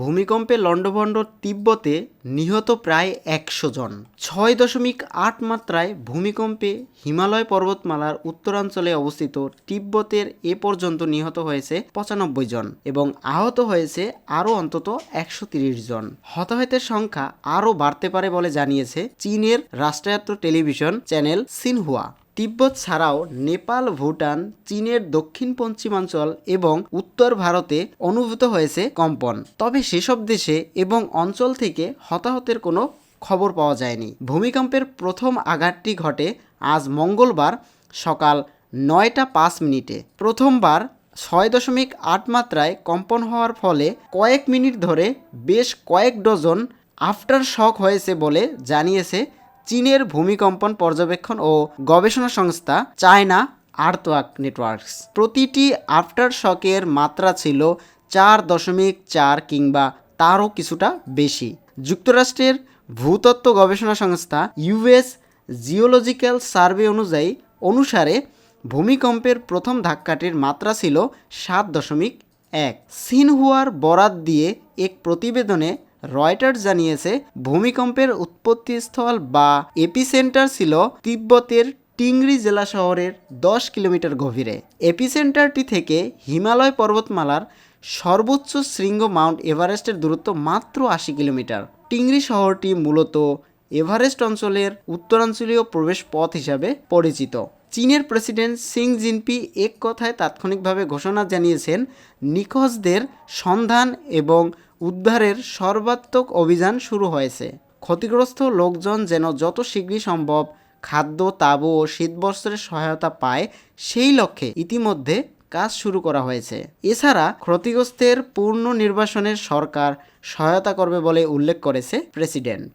ভূমিকম্পে লণ্ডভণ্ড তিব্বতে নিহত প্রায় একশো জন। ছয় দশমিক আট মাত্রায় ভূমিকম্পে হিমালয় পর্বতমালার উত্তরাঞ্চলে অবস্থিত তিব্বতের এ পর্যন্ত নিহত হয়েছে পঁচানব্বই জন এবং আহত হয়েছে আরও অন্তত একশো তিরিশ জন। হতাহতের সংখ্যা আরও বাড়তে পারে বলে জানিয়েছে চীনের রাষ্ট্রায়ত্ত টেলিভিশন চ্যানেল সিনহুয়া। তিব্বত ছাড়াও নেপাল, ভুটান, চীনের দক্ষিণ পশ্চিমাঞ্চল এবং উত্তর ভারতে অনুভূত হয়েছে কম্পন। তবে সেসব দেশে এবং অঞ্চল থেকে হতাহতের কোনো খবর পাওয়া যায়নি। ভূমিকম্পের প্রথম আঘাতটি ঘটে আজ মঙ্গলবার সকাল নয়টা পাঁচ মিনিটে। প্রথমবার ছয় দশমিক আট মাত্রায় কম্পন হওয়ার ফলে কয়েক মিনিট ধরে বেশ কয়েক ডজন আফটার শক হয়েছে বলে জানিয়েছে চীনের ভূমিকম্পন পর্যবেক্ষণ ও গবেষণা সংস্থা চায়না আর্থওয়াক নেটওয়ার্কস। প্রতিটি আফটার শকের মাত্রা ছিল চার দশমিক চার কিংবা তারও কিছুটা বেশি। যুক্তরাষ্ট্রের ভূতত্ত্ব গবেষণা সংস্থা ইউএস জিওলজিক্যাল সার্ভে অনুযায়ী অনুসারে ভূমিকম্পের প্রথম ধাক্কাটির মাত্রা ছিল সাত দশমিক এক। সিনহুয়ার বরাত দিয়ে এক প্রতিবেদনে রয়টার্স জানিয়েছে, ভূমিকম্পের উৎপত্তিস্থল বা এপিসেন্টার ছিল তিব্বতের টিংরি জেলা শহরের দশ কিলোমিটার গভীরে। এপিসেন্টারটি থেকে হিমালয় পর্বতমালার সর্বোচ্চ শৃঙ্গ মাউন্ট এভারেস্টের দূরত্ব মাত্র আশি কিলোমিটার। টিংরি শহরটি মূলত এভারেস্ট অঞ্চলের উত্তরাঞ্চলীয় প্রবেশ পথ হিসাবে পরিচিত। চীনের প্রেসিডেন্ট সিং জিনপি এক কথায় তাৎক্ষণিকভাবে ঘোষণা জানিয়েছেন, নিখোঁজদের সন্ধান এবং উদ্ধারের সর্বাত্মক অভিযান শুরু হয়েছে। ক্ষতিগ্রস্ত লোকজন যেন যত শীঘ্রই সম্ভব খাদ্য, তাবু ও শীতবস্ত্রের সহায়তা পায়, সেই লক্ষ্যে ইতিমধ্যে কাজ শুরু করা হয়েছে। এছাড়া ক্ষতিগ্রস্তের পূর্ণ নির্বাসনের সরকার সহায়তা করবে বলে উল্লেখ করেছে প্রেসিডেন্ট।